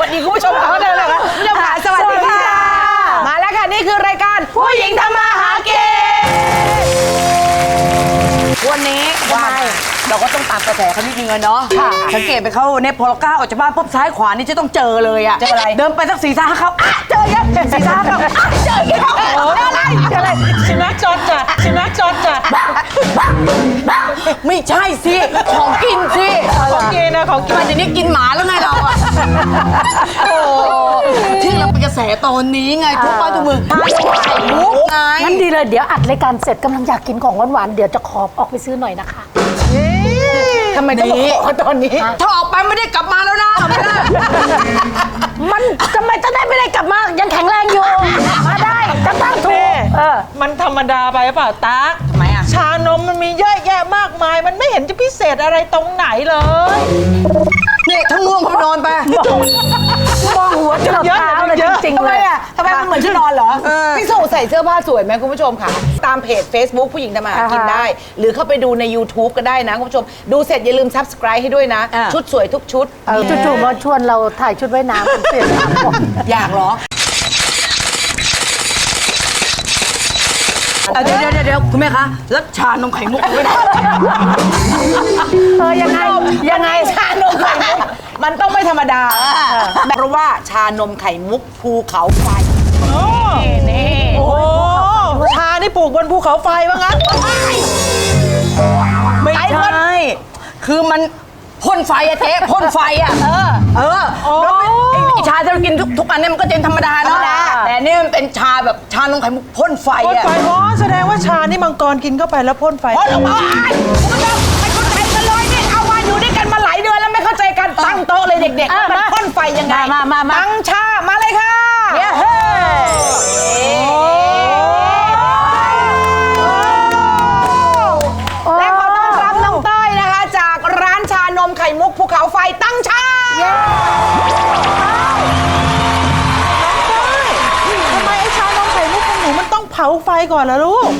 วันนี้คุณผู้ชมเขาเลยนะคะคุณผู้ชมค่ะสวัสดีค่ะ มาแล้วค่ะ นี่คือรายการผู้หญิงทำ ต้องตามกระแสเขานิดนึงอะเนาะสังเกตไปเขาเนี่ยพอเราก้าวออกจากบ้านปุ๊บซ้ายขวานี่จะต้องเจอเลยอะเจออะไร เดินไปสักสี่ซ่าเขาอะเจอเยอะสี่ซ่าเขาอะเจอเยอะเจออะไรเจออะไร สุนัขจรจัดสุนัขจรจัดไม่ใช่สิ ของกินสิของกินนะของกินทำไมเดี๋ยวนี้กินหมาแล้วไงเราอะโอ้ที่เราเป็นกระแสตอนนี้ไงทุกบ้านทุกเมืองมาขายมุกไง งั้นดีเลยเดี๋ยวอัดรายการเสร็จกำลังอยากกินของหวานๆเดี๋ยวจะขอออกไปซื้อหน่อยนะคะ ทำไมต้องมาขอตอนนี้ ถ้าออกไปไม่ได้กลับมาแล้วนะไม่ได้มันทำไมจะได้ไม่ได้กลับมายังแข็งแรงอยู่ มาได้จะตั้งถูกเออ มันธรรมดาไปหรือเปล่าตั๊กทำไมอะชานมมันมีเยอะแยะมากมาย มันไม่เห็นจะพิเศษอะไรตรงไหนเลยนี่ทั้งง่วงเขานอนไป มองหัวจนเท้าเลยจริงๆทำเลไมยอะทำไมมันเหมือนที่นอนเหรอ พี่สุใส่เสื้อผ้าสวยไหมคุณผู้ชมค่ะ ตามเพจ Facebook ผู้หญิงทำมาหากินอ่าฮะได้ หรือเข้าไปดูใน YouTube ก็ได้นะ คุณผู้ชม ดูเสร็จอย่าลืม Subscribe ให้ด้วยนะชุดสวยทุกชุด เออจู่ๆมาชวนเราถ่ายชุดว่ายน้ำกันเปลี่ยนสามคนอยากเหรอ เดี๋ยวเดี๋ยวเดี๋ยวคุณแม่คะแล้วชานมไข่มุกไม่ได้เออยังไงยังไงชานมไข่มุกมันต้องไม่ธรรมดาเพราะว่าชานมไข่มุกภูเขาไฟโอ้ชานี่ปลูกบนภูเขาไฟว่างั้นไม่ใช่คือมัน พ่นไฟอะเจ๊พ่นไฟอะเออ เออแล้วไอ้ไอ้ชาที่เรากินทุกทุกอันเนี่ยมันก็เป็นธรรมดาเนาะแต่นี่มันเป็นชาแบบชานมไข่มุกพ่นไฟพ่นอะไฟอ๋อแสดงว่าชานี่มังกรกินเข้าไปแล้วพ่นไฟพ่นออกมาคุณผู้ชมไม่เข้าใจกันเลยนี่เอามาอยู่ด้วยกันมาหลายเดือนแล้วไม่เข้าใจกันตั้งโต๊ะเลยเด็กๆว่ามันพ่นไฟยังไงมามามาตั้งชามาเลยค่ะ เย้เฮ้แล ก่อนล่ะลูก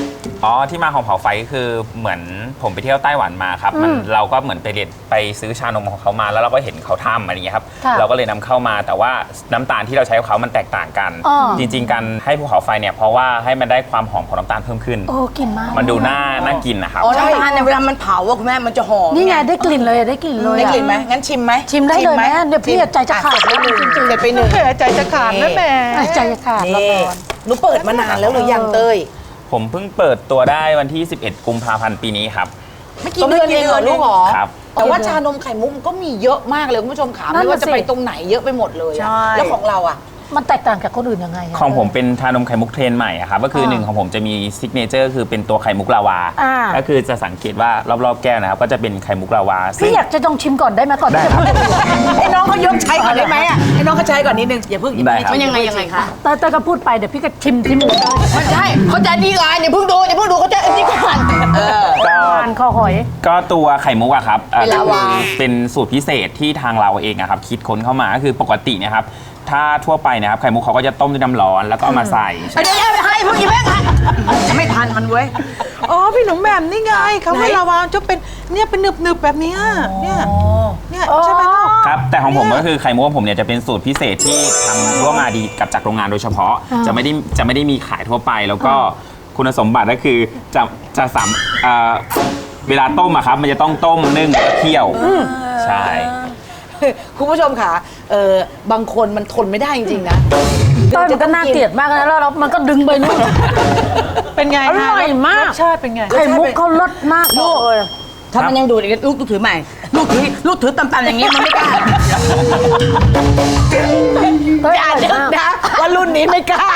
อ๋อที่มาของเผาไฟก็คือเหมือนผมไปเที่ยวไต้หวันมาครับ มันเราก็เหมือนไปเรียนไปซื้อชานมของเขามาแล้วเราก็เห็นเขาทำอะไรอย่างเงี้ยครับ ค่ะเราก็เลยนำเข้ามาแต่ว่าน้ำตาลที่เราใช้ของเขามันแตกต่างกัน อ๋อ จริง ๆ การให้ภูเขาไฟเนี่ยเพราะว่าให้มันได้ความหอมของน้ำตาลเพิ่มขึ้น โอ้กลิ่นมากมันดูน่าน่ากินนะครับ อ๋อน้ำตาลเนี่ยเวลามันเผาอะคุณแม่มันจะหอมนี่ไงได้กลิ่นเลยได้กลิ่นเลยได้อะกลิ่นไหมงั้นชิมไหมชิมได้เลยไหมเดี๋ยวพี่ใจจะขาดเสร็จไปหนึ่งจริงๆเสร็จไปหนึ่งแหมใจจะขาดนะแหม่ ใจจะขาดนี่ร้อน หนูเปิดมานานแล้วหรือยังเต้ย ผมเพิ่งเปิดตัวได้วันที่ 11 กุมภาพันธ์ปีนี้ครับ ไม่กี่เดือนเองเหรอลูกเหรอครับ แต่ว่าชานมไข่มุกมันก็มีเยอะมากเลยคุณผู้ชมขานั่ไม่นน่ะว่าจะสิไปตรงไหนเยอะไปหมดเลยอะใช่แล้วของเราอะ มันแตกต่างจากคนอื่นยังไงะ ของผมเป็นชานมไข่มุกเทรนใหม่อะครับก็คือหนึ่งของผมจะมีซิกเนเจอร์คือเป็นตัวไข่มุกลาวา อ่า ก็คือจะสังเกตว่ารอบๆแก้วนะครับ ก็จะเป็นไข่มุกลาวาซึ่พี่ง อยากจะต้องชิมก่อนได้ไหมก่อนได้ที่จะครับพูดไอ้น้องเขายกใช้ก่อนได้ไหมอะไอ้น้องเขาใช้ก่อนนิดนึงอย่าเพิ่งอย่าได้เพิ่งครับมันยังไงยังไงคะแต่แต่ก็พูดไปเดี๋ยวพี่ก็ชิมที่มือได้ไม่ใช่เขาจะดีก่อนอย่าเพิ่งดูอย่าเพิ่งดูเขาจะอันนี้ก่อนเออก็ทานคอหอย ก็ตัวไข่มุกอะครับอ่อเป็นลาวาก็คือเป็นสูตรพิเศษที่ทางเราเองอะครับคิดค้นเข้ามาก็คือปกติเนะครับ ถ้าทั่วไปนะครับไข่มุกเขาก็จะต้มด้วยน้ำร้อนแล้วก็เอามาใส่เดี๋ยวเดี๋ยวให้เพิ่งอย่าเพิ่งจะไม่ทันมันเว้ย อ๋อพี่หนุ่มแหม่มนี่ไงเขาไหนให้ลาวาจะเป็นเนี่ยเป็นหนึบหนึบๆแบบเนี้ยเนี่ยเนี่ยใช่ไหมลูก ครับ แต่ของผมก็คือไข่มุกของผมเนี่ยจะเป็นสูตรพิเศษที่ทำร่วมมาดีกับจากโรงงานโดยเฉพาะอ่าจะไม่ได้จะไม่ได้มีขายทั่วไป แล้วก็คุณสมบัติก็คือจะจะสามเอ่อเวลาต้มอะครับ มันจะต้องต้มนึ่งแล้วก็เคี่ยวใช่ คุณผู้ชมค่ะเออบางคนมันทนไม่ได้จริงๆนะต้อยมันก็น่าเกลียดมากนะแล้วเรามันก็ดึงไปนู่น เป็นไงอร่อยมาก รสชาติเป็นไง ไข่มุกเขาลดมากเลยถ้ามันยังดูดอีกลูกถือใหม่ ลูกถือลูกถือตำๆอย่างนี้มันไม่กล้าเฮ้ยอย่าอร่อยนึกมากนะว่ารุ่นนี้ไม่กล้า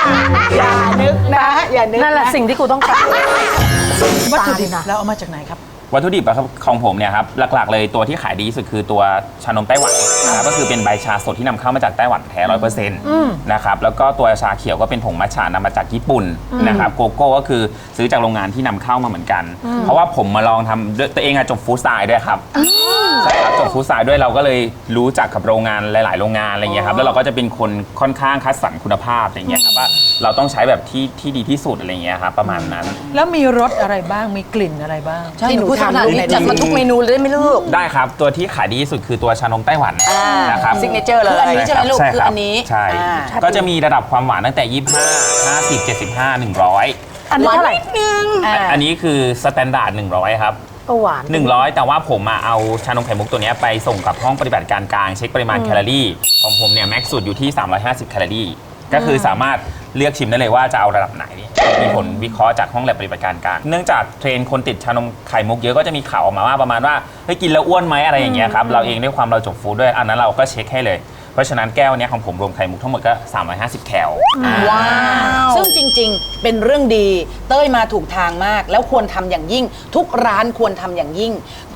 อย่านึกนะ อย่านึกนั่นแหละสิ่งที่กูต้องการวัตถุดิบตานะแล้วเอามาจากไหนครับ วัตถุดิบอะครับของผมเนี่ยครับหลักๆ เลยตัวที่ขายดีที่สุดคือตัวชานมไต้หวันนะครับก็คือเป็นใบชาสดที่นำเข้ามาจากไต้หวันแท้ร้อยเปอร์เซ็นต์นะครับแล้วก็ตัวชาเขียวก็เป็นผงมัทฉะนำมาจากญี่ปุ่นนะครับโกโก้ก็คือซื้อจากโรงงานที่นำเข้ามาเหมือนกัน เพราะว่าผมมาลองทำด้วยตัวเองอะจบฟู้ดไซด์ด้วยครับ ใช่ครับจบฟู้ดไซด์ด้วยเราก็เลยรู้จักกับโรงงานหลาย ๆ โรงงานอะไรเงี้ยครับแล้วเราก็จะเป็นคนค่อนข้างคัดสรรคุณภาพอะไรเงี้ยครับว่า เราต้องใช้แบบที่ที่ดีที่สุดอะไรอย่างเงี้ยครับประมาณนั้น แล้วมีรสอะไรบ้างมีกลิ่นอะไรบ้าง ใช่หนูพูดขนาดนี้จัดมาทุกเมนูเลยได้ไหมลูกได้ครับตัวที่ขายดีที่สุดคือตัวชานมไต้หวันนะครับซิกเนเจอร์เลยคืออันนี้ใช่ไหมลูกใช่คือรับอันนี้ใช่อ่าก็จะมีระดับความหวานตั้งแต่ 25 50 75 100 อันนี้เท่าไหร่อ่าอันนี้คือสแตนดาร์ด100 ครับก็หวาน100 แต่ว่าผมมาเอาชานมไข่มุกตัวเนี้ยไปส่งกับห้องปฏิบัติการกลางเช็คปริมาณแคลอรี่ ของผมเนี่ยแม็กซ์สุดอยู่ที่ 350 แคลอรี่ ก็คือสามารถ เลือกชิมได้เลยว่าจะเอาระดับไหน มีผลวิเคราะห์จากห้องแลบปฏิบัติการกลางเนื่องจากเทรนคนติดชานมไข่มุกเยอะก็จะมีข่าวออกมาว่าประมาณว่าเฮ้ยกินแล้วอ้วนไหมอะไรอย่างเงี้ยครับเราเองด้วยความเราจบฟู้ดด้วยอันนั้นเราก็เช็คให้เลยเพราะฉะนั้นแก้วเนี้ยของผมรวมไข่มุกทั้งหมดก็ 350 แคลว้าว ซึ่งจริงๆ เป็นเรื่องดี เต้ยมาถูกทางมาก แล้วควรทำอย่างยิ่ง ทุกร้านควรทำอย่างยิ่ง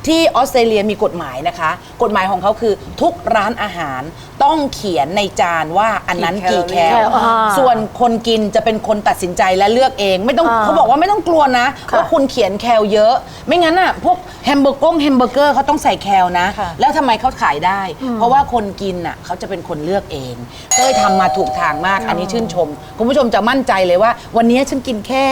ที่ออสเตรเลียมีกฎหมายนะคะ กฎหมายของเขาคือทุกร้านอาหารต้องเขียนในจานว่าอันนั้นกี่กี่แคแคลลอรี่ส่วนคนกินจะเป็นคนตัดสินใจและเลือกเอง ไม่ต้องเขาบอกว่าไม่ต้องกลัวนะว่าคุณเขียนแคลเยอะ ไม่งั้นอะพวกแฮมเบอร์กงแฮมเบอร์เกอร์เขาต้องใส่แคลนะ แล้วทำไมเขาขายได้ เพราะว่าคนกินอะเขาจะเป็นคนเลือกเองเต้ยทำมาถูกทางมากอันนี้ชื่นชม คุณผู้ชมจะมั่นใจเลยว่า วันนี้ฉันกินแค่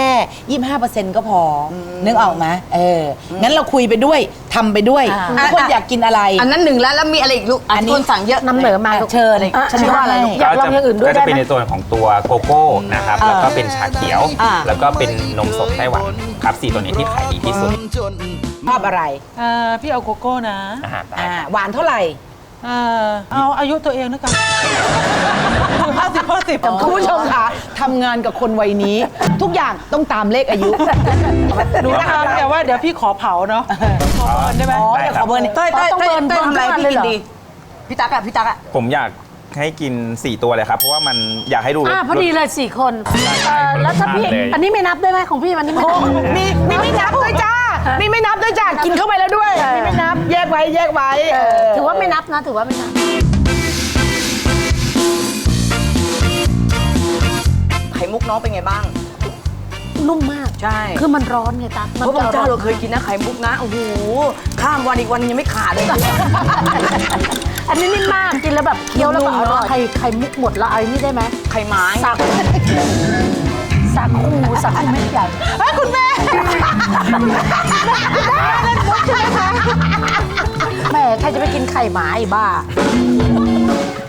25%ก็พออนึกออกไหมเอองั้นเราคุยไปด้วย ทำไปด้วยทุกคนอยากกินอะไร อันนั้นหนึ่งแล้วแล้วมีอะไรอีกลูกอันนี้คนสั่งเยอะนำเหนือมา เชิญอะฉันว่าอะไรลูกอยากลองอย่างอื่นด้วยก็ได้จะไหม เป็นในตัวของตัวโกโก้นะครับ แล้วก็เป็นชาเขียว อ่า แล้วก็เป็นนมสดไต้หวันครับสี่ตัวนี้ที่ขายดีที่สุดชอบอะไรอ่าพี่เอาโกโก้นะอาหารได้ อ่าครับหวานเท่าไหร่ อ่าเอาอายุตัวเองแล้วกันห้าสิบห้าสิบคุณผู้ชมคะทำงานกับคนวัยนี้ ทุกอย่างต้องตามเลขอายุหนูนะคะแต่ว่าเดี๋ยวพี่ขอเผาเนาะขอเบิร์นได้ไหมอ๋อได้เดี๋ยวคขรัอบเบอร์นี้เต้ยเต้ยต้องเต้ยเบิร์นเต้ยทำอะไรให้พี่กินดีเหรพี่ตั๊กอะพี่ตั๊กอะผมอยากให้กิน 4 ตัวเลยครับ เพราะว่ามันอยากให้ดูอ่าพอดีเลยสี่คนใช่เออแล้วถ้าพี่เลยอันนี้ไม่นับได้ไหมของพี่มันนี่ไม่นับมีมีไม่นับด้วยจ้า มีไม่นับด้วยจ้ากินเข้าไปแล้วด้วยมีไม่นับแยกไว้แยกไว้ถือว่าไม่นับนะถือว่าไม่นับ ไข่มุกน้องเป็นไงบ้าง นุ่มมาก ใช่คือมันร้อนไงตาเพราะบางเจ้าเราเคยกินนะไข่มุกนะโอ้โหข้ามวันอีกวันยังไม่ขาดเลย อันนี้นิ่มมากกินแล้วแบบเคี้ยวแล้วแบบนุ่มๆเนอะไข่ไข่มุกหมดแล้วเอาอันนี้ได้ไหมไข่ไม้สัก สักคูสักคูเม็ดใหญ่เฮ้ยคุณแม่แม่ใครจะไปกินไข่หมาไอ้บ้า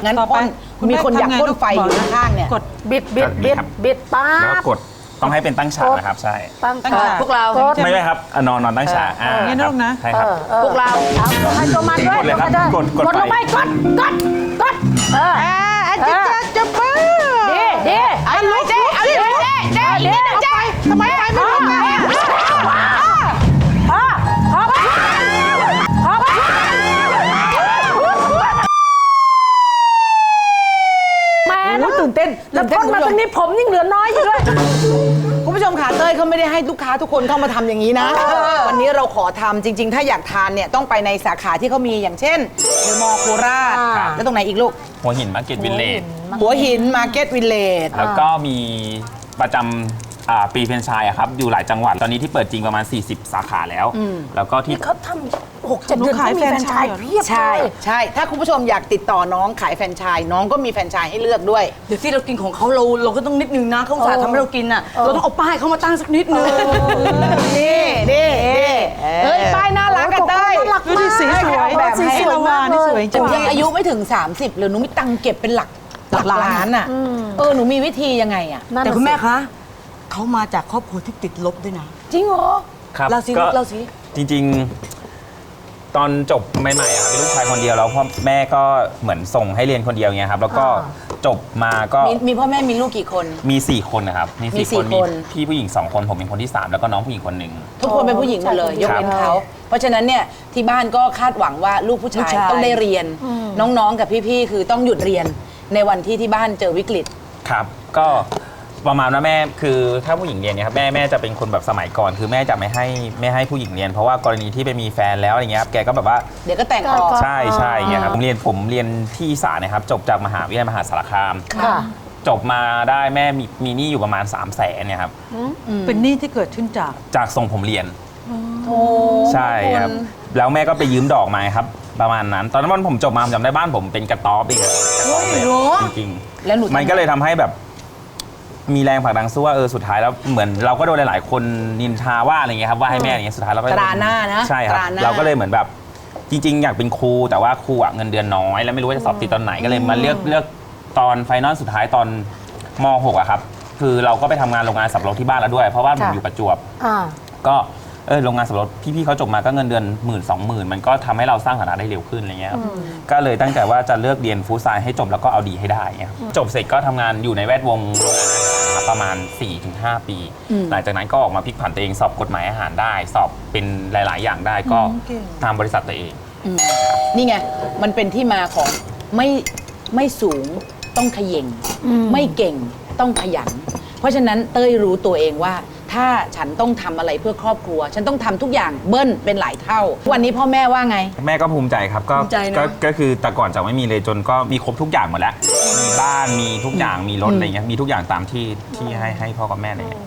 งั้นต่อไปพ่นคุณแม่มีคนอยากทำไงพ่นลูกไฟอยู่บอกนะข้างๆเนี่ย กด บิดบิดบิดบิดป้าแล้วก็บ กดต้องให้เป็นตั้งฉากนะครับใช่ ตั้งตั้งฉาฉากกพวกเรากด ไม่ไม่ครับอะนอนนอนตั้งฉากอ่าอย่างนี้นะลูกนะ ใช่ครับพวกเราเอาตัวใครตัวมันด้วยกดเลยครับตัวใครกดกดกดลงไปไป กดกดกดเออ อ่าอาจารย์จะ แล้วตื่นพ่นเต้นมาตรงนี้ผมยิ่งเหลือน้อยอยู่ด้วย คุณผู้ชมค่ะเต้ยเขาไม่ได้ให้ลูกค้าทุกคนเข้ามาทำอย่างนี้นะ วันนี้เราขอทำจริง ๆ ถ้าอยากทานเนี่ยต้องไปในสาขาที่เขามีอย่างเช่นเดอะมอลล์โคราชอ่าแล้วตรงไหนอีกลูก หัวหินมาร์เก็ตวิลเลจหัวหินมาร์เก็ตวิลเลจแล้วก็มีประจำ อ่าปีเฟรนไชายอะครับอยู่หลายจังหวัดตอนนี้ที่เปิดจริงประมาณ 40 สาขาแล้ว แล้วก็ที่เขาทำหกเจ็ดเดือนขายเขามีแฟแฟรรนนไชไชส์ส์เหรอเพียบใช่ เลย ใช่ ถ้าคุณผู้ชมอยากติดต่อน้องขายแฟรนไชส์น้องก็มีแฟรนไชส์ให้เลือกด้วย เดี๋ยวที่เรากินของเขาเราเราก็ต้องนิดนึงนะเขาอุตสาห์ทำให้เรากินอะเราต้องเอาป้ายเขามาตั้งสักนิดนึง นี่นี่นี่เฮ้ย ป้ายน่ารักกันเต้ยน่ารักดูดิสีสวยแบบสีให้สวยมากนี่สวยจริง ยังอายุไม่ถึง 30เลยหนูมีตังค์เก็บเป็นหลักหลักล้านอะ เออ หนูมีวิธียังไงอะ นั่นแต่น่ะคุณแม่สิ คะ เขามาจากครอบครัวที่ติดลบด้วยนะ จริงเหรอครับเราสิก็เราสิจริง ๆ ตอนจบใหม่ๆอะครับเป็นลูกชายคนเดียวแล้วพ่อแม่ก็เหมือนส่งให้เรียนคนเดียวเงี้ยครับ แล้วก็จบมาก็มีมีพ่อแม่มีลูกกี่คน มี 4 คนนะครับมีมี4สี่คนมีคน พี่ผู้หญิง 2 คนผมเป็นคนที่ 3 แล้วก็น้องผู้หญิงคนหนึ่ง ทุกคนเป็นผู้หญิงหมดเลยยกเว้นเขา เพราะฉะนั้นเนี่ยที่บ้านก็คาดหวังว่าลูกผู้ชายต้องได้เรียน น้องๆกับพี่ๆคือต้องหยุดเรียนในวันที่ที่บ้านเจอวิกฤต ครับ ก็ ประมาณว่าแม่คือถ้าผู้หญิงเรียนเนี่ยครับแม่แม่จะเป็นคนแบบสมัยก่อน คือแม่จะไม่ให้ไม่ให้ผู้หญิงเรียน เพราะว่ากรณีที่ไปมีแฟนแล้วอะไรเงี้ยครับแกก็แบบว่าเดี๋ยวก็แต่งออก ใช่ใช่เงี้ยครับผมเรียนผมเรียนที่อีสานนะครับจบจากมหาวิทยาลัยมหาสารคาม ค่ะ จบมาได้แม่มีมีหนี้อยู่ประมาณ 3 0 0แสนเนี่ยครับเป็นหนี้ที่เกิดขึ้นจาก จากส่งผมเรียนใช่ครับแล้วแม่ก็ไปยืมดอกมาครับ ประมาณนั้น ตอนนั้นวันผมจบมาผมจำได้บ้านผมเป็นกระต๊อบเองอะกระต๊อบเลยอะจริงแล้วหนูๆมันก็เลยทำให้แบบ มีแรงผลักดันสู้ว่าเออสุดท้ายแล้วเหมือนเราก็โดนหลายๆคนนินทาว่าอะไรเงี้ยครับว่าให้แม่อะไรเงี้ยสุดท้ายเราก็ตราหน้านะใช่ครับตราหน้า เราก็เลยเหมือนแบบจริง ๆ อยากเป็นครูแต่ว่าครูอะเงินเดือนน้อย แล้วไม่รู้ว่าจะสอบติดตอนไหนก็เลยมาเลือกเลือกตอนไฟนอลสุดท้ายตอนม .6 อะครับ คือเราก็ไปทำงานโรงงานสับปะรดที่บ้านแล้วด้วย เพราะว่าผมอยู่ประจวบ อ่า ก็เออโรงงานสับปะรดพี่ๆเขาจบมาก็เงินเดือนหมื่นสองหมื่นมันก็ทำให้เราสร้างฐานะได้เร็วขึ้นอะไรเงี้ยครับก็เลยตั้งใจว่าจะเลือกเรียนฟู้ดไซน์ให้จบแล้วก็เอาดีให้ได้เงี้ยครับจบเสร็จก็ทำงานอยู่ในแวดวงโรงงานอาหารมา ประมาณ 4-5 ปีหลังจากนั้นก็ออกมาพลิกผันตัวเองสอบกฎหมายอาหารได้ สอบเป็นหลาย ๆ อย่างได้ก็ตามบริษัทตัวเองนี่ไง มันเป็นที่มาของไม่ไม่สูงต้องขย่งไม่เก่งต้องขยัน เพราะฉะนั้นเต้ยรู้ตัวเองว่า ถ้าฉันต้องทำอะไรเพื่อครอบครัว ฉันต้องทำทุกอย่างเบิ้ลเป็นหลายเท่า วันนี้พ่อแม่ว่าไง แม่ก็ภูมิใจครับก็ภูมิใจนะ ก็ก็คือแต่ก่อนจะไม่มีเลยจนก็มีครบทุกอย่างหมดแล้ว มีบ้านมีทุกอย่างมีรถอะไรเงี้ยมีทุกอย่างตามที่ที่ให้ให้พ่อกับแม่อะไรเงี้ย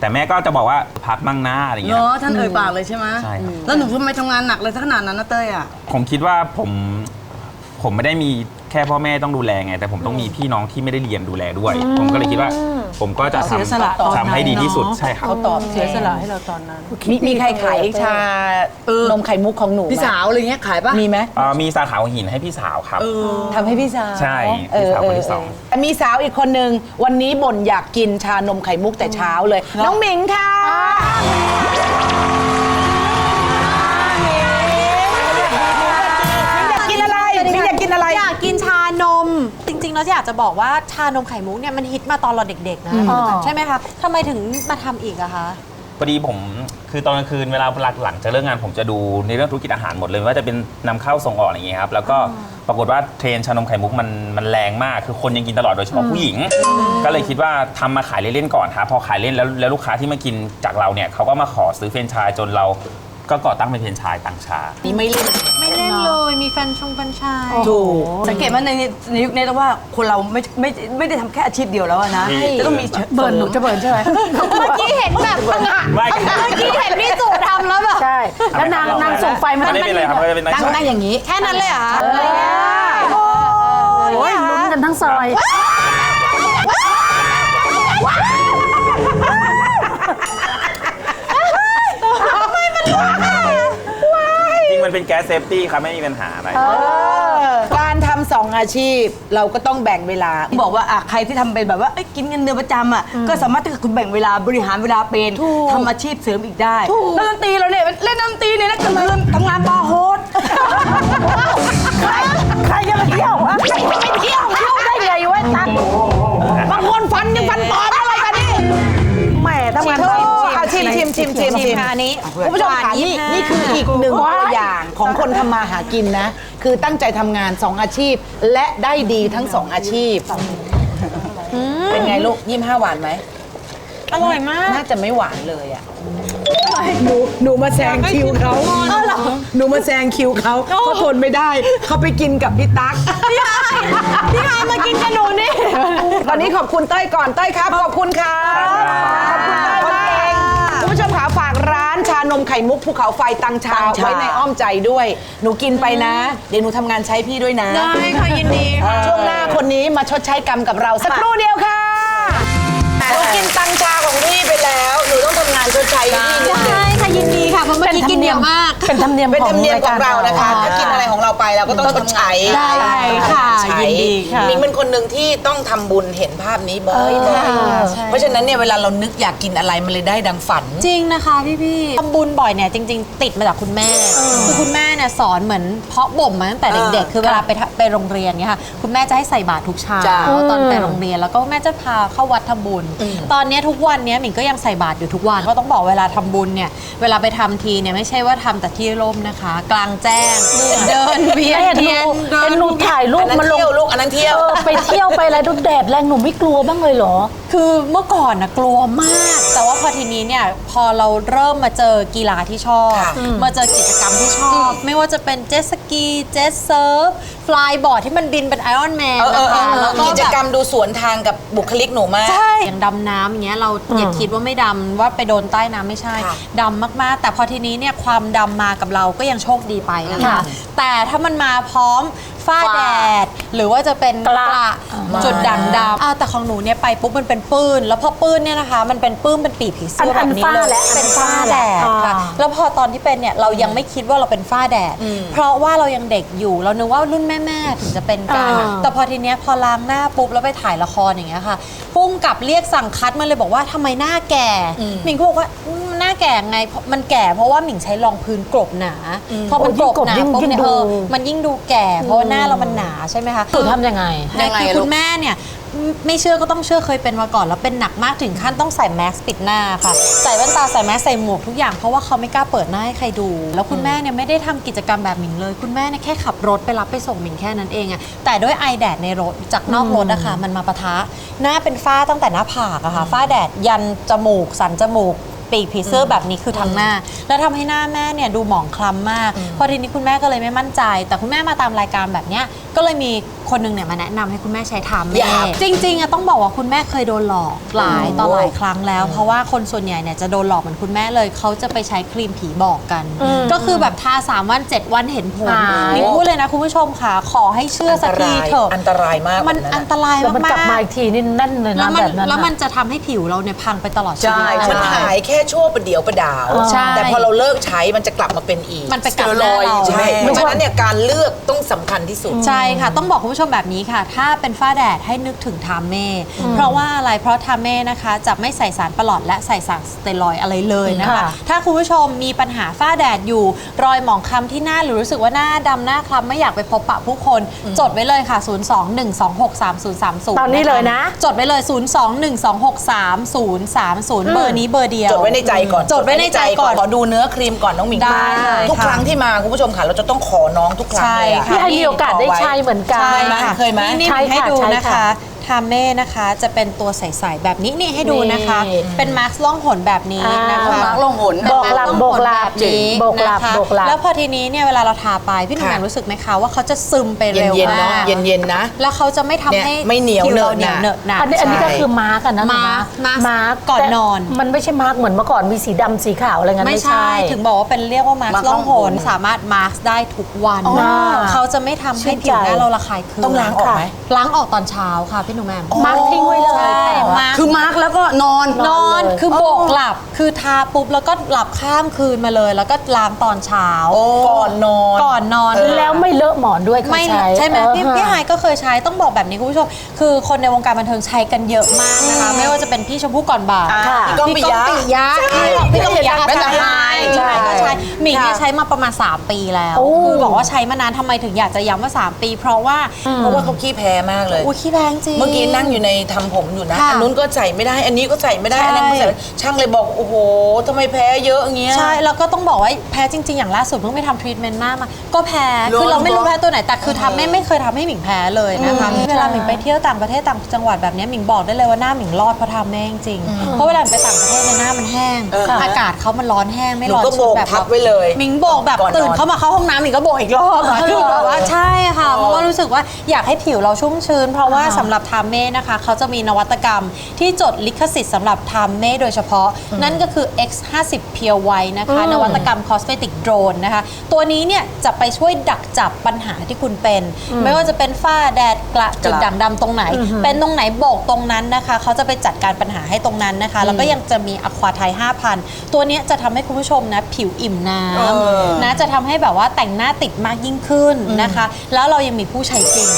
แต่แม่ก็จะบอกว่าพักบ้างนะอะไรเงี้ย เนาะท่านเอ่ยปากเลยใช่ไหมใช่ครับ แล้วหนูทำไมทำงานหนักเลยขนาดนั้นนะเต้ยอะ ผมคิดว่าผมผมไม่ได้มี แค่พ่อแม่ต้องดูแลไง แต่ผมต้องมีพี่น้องที่ไม่ได้เรียนดูแลด้วย ผมก็เลยคิดว่า ผมก็จะเสียสละตอนทำนั้น ทำให้ดีที่สุดใช่ครับ เขาตอบเสียสละให้เราตอนนั้น มีมีใครขายชาเออ นมไข่มุกของหนูไหมพี่สาวอะไรเงี้ยขายปะมีไหมเอ่อมีสาขาหัวหินให้พี่สาวครับทำให้พี่สาวใช่เออพี่สาวเอคนอที่สองเออมีสาวอีกคนนึงวันนี้บ่นอยากกินชานมไข่มุกแต่เช้าเลย น้องหมิงค่ะ อยากกินอะไรอยากกินชานม จริงๆแล้วที่อยากจะบอกว่าชานมไข่มุกเนี่ยมันฮิตมาตอนเราเด็กๆนะใช่ไหมคะทำไมถึงมาทำอีกอะคะ พอดีผมคือตอนกลางคืนเวลาหลังหลังจากเลิกงานผมจะดูในเรื่องธุรกิจอาหารหมดเลยไม่ว่าจะเป็นนำเข้าส่งออกอะไรอย่างเงี้ยครับแล้วก็ปรากฏว่าเทรนด์ชานมไข่มุกมันมันแรงมาก คือคนยังกินตลอดโดยเฉพาะผู้หญิง ก็เลยคิดว่าทำมาขายเล่นๆก่อนครับพอขายเล่นแล้วแล้วลูกค้าที่มากินจากเราเนี่ยเขาก็มาขอซื้อเฟรนไชส์จนเรา ก็ก่อตั้งเป็นเฟรนไชส์ต่างชา นี่ไม่เล่น ไม่เล่นเลย มีแฟนชงแฟนชาย ถูก สังเกตว่าในในยุคนี้ต้องว่าคนเราไม่ไม่ไม่ได้ทำแค่อาชีพเดียวแล้วอะนะใช่ จะต้องมีเบิร์นหนูจะเบิร์นใช่ไหม เมื่อกี้เห็นแบบพังอะไม่ เมื่อกี้เห็นพี่สู่ทำแล้วแบบใช่ แล้วนางนางส่งไฟมาไม่ได้เป็นไรครับไม่ได้เป็นไร นั่งนั่งอย่างนี้แค่นั้นเลยเหรอคะโอ้ยลุ้นกันทั้งซอย เป็นแก๊สเซฟตี้ครับไม่มีปัญหาอะไร การทำสองอาชีพเราก็ต้องแบ่งเวลา บอกว่าอะใครที่ทำเป็นแบบว่าเอ้ยกินเงินเดือนประจำอะก็สามารถที่จะคุณแบ่งเวลาบริหารเวลาเป็นทำอาชีพเสริมอีกได้แล้วดนตรีเราเนี่ยเล่นดนตรีเนี่ยนะกลางคืนทำงานบาร์โฮสใครใครจะมาเที่ยวอะใครจะไม่เที่ยวเที่ยวได้ไงวะตันบางคนฟันยังฟันปลอมอะไรกันนี่แหม่ทำงานโอ้บ้านเอาชิมชิ มชิมชิมชิชิมมค่ะอันนี้คุณผู้ชมค่ะนี่นี่คืออีกหนึ่งตัวอย่างของคนทำมาหากินนะ คือตั้งใจทำงานสองอาชีพ และได้ดีทั้งสองอาชีพ เป็นไงลูกยี่ห้าหวานไหมอร่อยมาก น่าจะไม่หวานเลยอะหนูหนูมาแซงคิวเขาหนูมาแซงคิวเขาเขาทนไม่ได้ เขาไปกินกับพี่ตั๊กพี่ฮายมากินกับหนูนี่ ตอนนี้ขอบคุณเต้ยก่อนเต้ยครับ ขอบคุณครับขอบคุณเต้ย นชานมไข่มุกภูเขาไฟตังชาตังชา ไว้ในอ้อมใจด้วย หนูกินไปนะ เดี๋ยวหนูทำงานใช้พี่ด้วยนะ ได้ค่ะยินดีค่ะช่วงหน้าคนนี้มาชดใช้กรรมกับเราสักครู่เดียวค่ะ หนูกินตังชาของพี่ไปแล้ว หนูต้องทำงานชดใช้ให้พี่นิดนึงได้ค่ะยินดีค่ะเพราะเมื่อกี้กินเยอะมาก เป็นธรรมเนียมเป็นขธอรงรมเนียมรายขกาอรงเรานะคะ ถ้ากินอะไรของเราไปเราก็ต้องชดใช้ได้ค่ะชดใช้ยินดีค่ะมิงเป็นคนหนึ่งที่ต้องทำบุญเห็นภาพนี้บ่อยๆเพราะฉะนั้นเนี่ยเวลาเรานึกอยากกินอะไรมันเลยได้ดังฝัน จริงนะคะพี่พี่ๆทำบุญบ่อยเนี่ยจริง ๆ ติดมาจากคุณแม่คือคุณแม่เนี่ยสอนเหมือนเพาะบ่มมาตั้งแต่เด็กๆคือเวลาไปทะไปโรงเรียนเนี่ยค่ะคุณแม่จะให้ใส่บาตรทุกเช้าจ้ะตอนไปโรงเรียนแล้วก็แม่จะพาเข้าวัดทำบุญ ตอนเนี้ยทุกวันเนี้ยหมิงก็ยังใส่บาตรอยู่ทุกวันก็ต้องบอกเวลาทำบุญเนี่ยเวลาไปทำทีเนี่ยไม่ใช่ว่าทำแต่ที่ร่มนะคะ กลางแจ้ง เดินเวียนเห็นหเทีนูยนเดิเห็นนหนูถ่ายรูอัปนนั้นมันลงเที่ยวลูกอันนั้นเที่ยวเออไปเที่ยวไปอะไรดูแดดแรงหนูไม่กลัวบ้างเลยเหรอ คือเมื่อก่อนนะกลัวมาก แต่ว่าพอทีนี้เนี่ยพอเราเริ่มมาเจอกีฬาที่ชอบ ค่ะมาเจอกิจกรรมที่ชอบ ไม่ว่าจะเป็นเจ็ตสกีเจ็ตเซิร์ฟฟลายบอร์ดที่มันบินเป็นไอออนแมนเออเออเอนะคะอแล้วก็กิจกรรแบบมดูสวนทางกับบุคลิกหนูมาก ใช่อย่างดำน้ำอย่างเงี้ยเราอย่าคิดว่าไม่ดำว่าไปโดนใต้น้ำไม่ใช่ค่ะ ดำมากๆ แต่พอทีนี้เนี่ยความดำมากับเราก็ยังโชคดีไปนะคะค่ะแต่ถ้ามันมาพร้อมไฟ ฝ้าแดด หรือว่าจะเป็นกระจุดด่างดำอ่าแต่ของหนูเนี่ยไปปุ๊บมันเป็นปื้น แล้วพอปื้นเนี่ยนะคะ มันเป็นปื้นเป็นปีกผีเสื้อแบบนี้เลยเป็นฝ้าแดดค่ะแล้วพอตอนที่เป็นเนี่ยเรายังไม่คิดว่าเราเป็นฝ้าแดด เพราะว่าเรายังเด็กอยู่เรานึกว่ารุ่นแม่ๆถึงจะเป็นกันแต่พอทีเนี้ยพอล้างหน้าปุ๊บแล้วไปถ่ายละครอย่างเงี้ยค่ะปุ้งกับเรียกสั่งคัดมาเลยบอกว่าทำไมหน้าแก่หมิงก็บอกว่าอืมหน้า แก่ไงเพราะมันแก่เพราะว่าหมิงใช้รองพื้นกลบหนาพอมันกลบหนาปุ๊บเนี่ยเออมันยิ่งดูแก่ เพราะว่าหน้าเรามันหนาใช่ไหมคะคือทำยังไง ยังไงคุณแม่เนี่ยไม่ไม่เชื่อก็ต้องเชื่อเคยเป็นมาก่อน แล้วเป็นหนักมากถึงขั้นต้องใส่แมสปิดหน้าค่ะ ใส่แว่นตาใส่แมสใส่หมวกทุกอย่างเพราะว่าเขาไม่กล้าเปิดหน้าให้ใครดู แล้วคุณแม่เนี่ยไม่ได้ทำกิจกรรมแบบหมิงเลย คุณแม่เนี่ยแค่ขับรถไปรับไปส่งหมิงแค่นั้นเองอะแต่ด้วยไอแดดในรถจากนอกรถอะค่ะมันมาปะทะ หน้าเป็นฝ้าตั้งแต่หน้าผากอะค่ะฝ้าแดดยันจมูกสันจมูก ปีกผีเสื้อแบบนี้คือทั้งหน้า แล้วทำให้หน้าแม่เนี่ยดูหมองคล้ำมากพอทีนี้คุณแม่ก็เลยไม่มั่นใจ แต่คุณแม่มาตามรายการแบบเนี้ยก็เลยมีคนหนึงเนี่ยมาแนะนำให้คุณแม่ใช้ทำอย่า จริงๆอะต้องบอกว่าคุณแม่เคยโดนหลอกหลายต่อหลายครั้งแล้ว เพราะว่าคนส่วนใหญ่เนี่ยจะโดนหลอกเหมือนคุณแม่เลยเขาจะไปใช้ครีมผีบอกกัน ก็คือแบบทาสามวันเจ็ดวันเห็นผลหายนี่พูดเลยนะคุณผู้ชมค่ะขอให้เชื่อสักทีเถอะอันตรายมากมันแบบนั้นอะอันตรายแล้วมันมากกลับมาอีกทีนี่แน่นเลยแล้นะวมันแบบนั้นแล้วมันน่ะ จะทำให้ผิวเราเนี่ยพังไปตลอดชีใช่วิตมันหายแค่ชั่วประเดี๋ยวประดาว ใช่ แต่พอเราเลิกใช้มันจะกลับมาเป็นอีกมันไปกัดหน้าเรา ใช่เพราะฉะนั้นเนี่ยการเลือกต้องสำคัญที่สุด ใช่ค่ะ ต้องบอกคุณผู้ชมแบบนี้ค่ะ ถ้าเป็นฝ้าแดดให้นึกถึงทามเม่เพราะว่าอะไรเพราะทามเม่นะคะ จะไม่ใส่สารประหลอดและใส่สารสเตียรอยด์อะไรเลยนะคะ ค่ะ ถ้าคุณผู้ชมมีปัญหาฝ้าแดดอยู่ รอยหมองคล้ำที่หน้าหรือรู้สึกว่าหน้าดำหน้าคล้ำไม่อยากไปพบปะผู้คน จดไว้เลยค่ะ 021263030ตอนนี้เลยนะ จดไว้เลย 021263030 เบอร์นี้เบอร์เดียว จดไว้ในใจก่อนจดไว้ในใจก่อนขอดูเนื้อครีมก่อนน้องหมิงได้เลยทุกค่ะ ครั้งที่มาคุณผู้ชมค่ะเราจะต้องขอน้องทุกครั้งใช่เลยอะค่ะพี่ให้มีโอกาสได้ใช้เหมือนกัน ใช่ไหมค่ะเคยไหม นี่ใช่ให้ค่ะดูใช่นะค่ะ คะทามเม่นะคะ จะเป็นตัวใสๆแบบนี้นี่ให้ดูนะคะ นี่เป็นมาร์คล่องหนแบบนี้นะคะ อ่ามาร์คล่องหนเป็นบอกหลับมาร์คบอกหลับแบบนี้บอกหลับนะคะบอกหลับ แล้วพอทีนี้เนี่ยเวลาเราทาไปพี่หนุ่มแหม่มรู้สึกไหมคะว่าเขาจะซึมไปเร็วเย็นๆเนาะมากเย็นๆนะ แล้วเขาจะไม่ทำเนี่ยให้ไม่เหนียวผิราเหนอะหนะเหนอะหนะ อันนี้อันนี้ก็ใช่คือมาร์กอะนะมาร์คมาร์คมาร์กก่อนแต่นอน มันไม่ใช่มาร์กเหมือนเมื่อก่อนมีสีดำสีขาวอะไรเงี้ยไม่ไม่ใช่ ใช่ ถึงบอกว่าเป็นเรียกว่ามาร์คมาร์คล่องหล่องนหนสามารถมาร์คได้ทุกวัน อ๋อเขาจะไม่ทำให้ผิวหน้าเราระคายเคืองต้องล้างออกไหม ล้างออกตอนเช้าค่ะพี่หนุ่มแหม่มมาร์กทิ้งไว้เลยใช่มาร์ค คือมาร์กแล้วก็นอน นอนคือโบกหลับคือทาปุ๊บแล้วก็หลับข้ามคืนมาเลย แล้วก็ล้างตอนเช้าก่อนนอนก่อนนอนแล้วไม่เลอะหมอนด้วยเขาไม่ใช้ใช่ไหมเออพี่ฮะพี่ไฮายก็เคยใช้ต้องบอกแบบนี้คุณผู้ชม คือคนในวงการบันเทิงใช้กันเยอะมากนะคะ ไม่ว่าจะเป็นพี่ชมพู่ก่อนบ่ายค่ะพี่ก้องปิยะพี่ก้องปิยะแม่ใช่ตาไฮใช่ก็ใช้ หมิงเนี่ยค่ะใช้มาประมาณ 3 ปีแล้วโอ้ คือบอกว่าใช้มานานทำไมถึงอยากจะย้ำว่า 3 ปี เพราะว่าเพราะว่าเขาขี้แพ้มากเลย อุ้ยขี้แพงจริง เมื่อกี้นั่งอยู่ในทำผมอยู่นะ ค่ะอันนู้นก็ใส่ไม่ได้ อันนี้ก็ใส่ไม่ได้ ใช่ อันนั้นก็ใส่ไม่ได้ช่างเลยบอกโอ้โหทำไมแพ้เยอะอย่างเงี้ย ใช่ แล้วก็ต้องบอกว่าแพ้จริง ๆ อย่างล่าสุดเพิ่งไปทำทรีทเมนต์หน้ามา ก็แพ้เหรอคือเราไม่รู้แพ้ตัวไหน แต่คือทำไม่ไม่เคยทำให้หมิงแพ้เลยนะคะ เวลาหมิงไปเที่ยวต่างประเทศต่างจังหวัดแบบเนี้ยหมิงบอกได้เลยว่าหน้าหมิงรอดเพราะทำแม่จริงๆเพราะเวลาหมิงไปต่างประเทศเนี่ยหน้ามันแห้ง อากาศเขามันร้อนแห้งไม่หนูร้อนก็โบกแบบทับไว้เลยหมิงโบกแบบก่อนนอนตื่นเข้ามาเข้าห้องน้ำหมิงก็โบกอีกรอบอะคือแบบว่าใช่ค่ะ เพราะว่ารู้สึกว่าอยากให้ผิวเราชุ่มชื้น เพราะว่าสำหรับทามเม่นะคะเขาจะมีนวัตกรรมที่จดลิขสิทธิ์สำหรับทามเม่โดยเฉพาะ นั่นก็คือ X50 Pure White นะคะ นวัตกรรม Cosmetic Drone นะคะ ตัวนี้เนี่ยจะไปช่วยดักจับปัญหาที่คุณเป็น ไม่ว่าจะเป็นฝ้าแดดกระจุดด่างดำตรงไหน เป็นตรงไหนโบกตรงนั้นนะคะ เขาจะไปจัดการปัญหาให้ตรงนั้นนะคะ แล้วก็ยังจะมีอควาไทย5,000 ตัวเนี้ยจะทำให้คุณผู้ชมนะผิวอิ่มน้ำนะจะทำให้แบบว่าแต่งหน้าติดมากยิ่งขึ้นนะคะ แล้วเรายังมีผู้ใช้จริง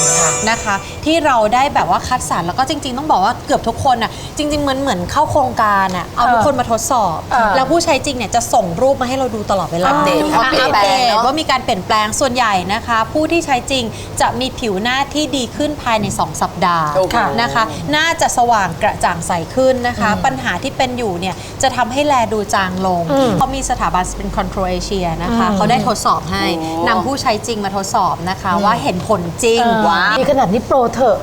นะคะ ที่เราได้แบบว่าคัดสรรแล้วก็จริง ๆ ต้องบอกว่าเกือบทุกคนอะจริง ๆ เหมือนเหมือนเข้าโครงการอะเอาทุกคนมาทดสอบ เออแล้วผู้ใช้จริงเนี่ยจะส่งรูปมาให้เราดูตลอดเวลาอัปเดตอะอัปเดตอัปเดตเนอะ ว่ามีการเปลี่ยนแปลงส่วนใหญ่นะคะ ผู้ที่ใช้จริงจะมีผิวหน้าที่ดีขึ้นภายใน 2 สัปดาห์โอเค นะคะ หน้าจะสว่างกระจ่างใสขึ้นนะคะ ปัญหาที่เป็นอยู่เนี่ยจะทำให้แลดูจางลงเขามีสถาบันเป็นคอนโทรเอเชียนะคะ เขาได้ทดสอบให้นำผู้ใช้จริงมาทดสอบนะคะ ว่าเห็นผลจริงว้าวมีขนาดนี้โปรเถอะ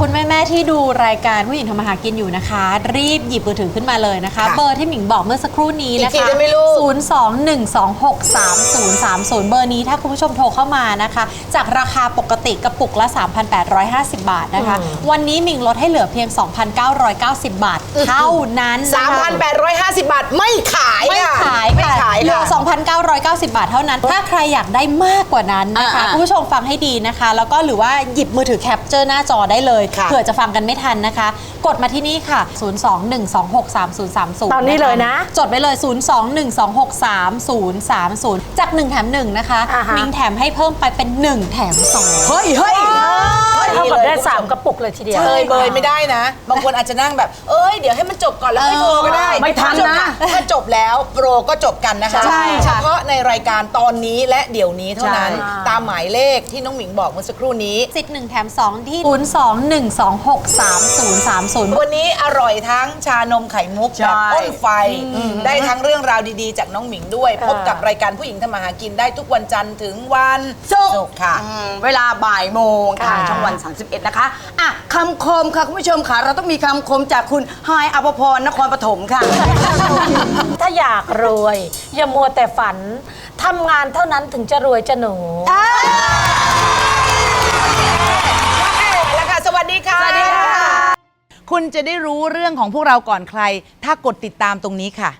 คุณแม่ๆที่ดูรายการผู้หญิงทำมาหากินอยู่นะคะ รีบหยิบมือถือขึ้นมาเลยนะคะค่ะเบอร์ที่หมิงบอกเมื่อสักครู่นี้นะอีกทีคะได้ไหมลูก021263030 เบอร์นี้ถ้าคุณผู้ชมโทรเข้ามานะคะ จากราคาปกติกระปุกละ 3,850 บาทนะคะ วันนี้หมิงลดให้เหลือเพียง 2,990 บาท เท่านั้นนะคะ2,990บาทไม่ขายไม่ค่ะขายไม่ค่ะขายเหลืค่ะอ2,990 บาทเท่านั้น ถ้าใครอยากได้มากกว่านั้นนะคะอ่าๆคุณผู้ชมฟังให้ดีนะคะ แล้วก็หรือว่าหยิบมือถือแคปเจอร์หน้าจอได้เลยค่ะ เผื่อจะฟังกันไม่ทันนะคะ กดมาที่นี่ค่ะ 021263030 ตอนนี้เลยนะจดไว้เลย 021263030 จาก 1 แถม 1 นะคะอ่าฮะ มิงแถมให้เพิ่มไปเป็น 1 แถม 2 เฮ้ยเฮ้ยเท่ากับได้สามกระปุกเลยทีเดียวเชยเบยไม่ได้นะ บางคนอาจจะนั่งแบบ เอ้ย เดี๋ยวให้มันจบก่อนแล้วค่อยโทรก็ได้ไม่ทันนะ ถ้าจบแล้วโปรก็จบกันนะคะ ใช่ค่ะเฉพาะในรายการตอนนี้และเดี๋ยวนี้เท่านั้น ใช่ ตามหมายเลขที่น้องหมิงบอกเมื่อสักครู่นี้ สิทธิ์1แถม2ที่ 021263030 วันนี้อร่อยทั้งชานมไข่มุกใช่แบบต้นไฟ ได้ทั้งเรื่องราวดีๆ จากน้องหมิงด้วย พบกับรายการผู้หญิงทำมาหากินได้ทุกวันจันทร์ถึงวันศุกร์ค่ะ อืมเวลาบ่ายโมงทางค่ะช่องวัน 31 นะคะ อะคำคมค่ะ คุณผู้ชมค่ะ เราต้องมีคำคมจากคุณไฮายอภพรนครปฐมค่ะ ถ้าอยากรวยอย่ามัวแต่ฝันทำงานเท่านั้นถึงจะรวยจะหนู แล้วค่ะสวัสดีค่ะ สวัสดีค่ะ คุณจะได้รู้เรื่องของพวกเราก่อนใคร ถ้ากดติดตามตรงนี้ค่ะ